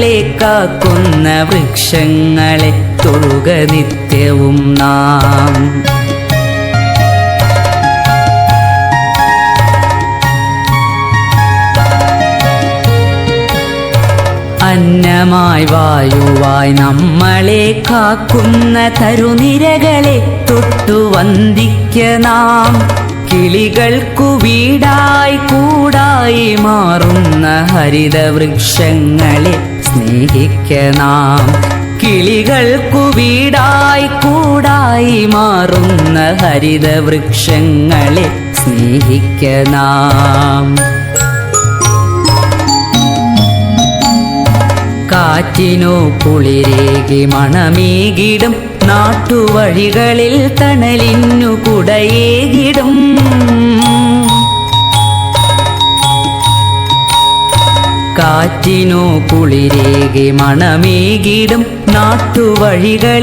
നമ്മളെ കാക്കുന്ന വൃക്ഷങ്ങളെ തൊഴുക നിത്യവും നാം. അന്നമായി വായുവായി നമ്മളെ കാക്കുന്ന തരുനിരകളെ തൊട്ടു വന്ദിക്ക നാം. കിളികൾക്കു വീടായി കൂടായി മാറുന്ന ഹരിതവൃക്ഷങ്ങളെ സ്നേഹിക്ക നാം. കിളികൾക്കു വീടായി കൂടായി മാറുന്ന ഹരിതവൃക്ഷങ്ങളെ സ്നേഹിക്ക നാം. കാറ്റിനോ കുളിരേകി മണമേകിടും. നാട്ടുവഴികളിൽ തണലിന്നു കുടയേകിടും. കാറ്റിനോ കുളിരേകി മണമേകിടും നാട്ടുവഴികൾ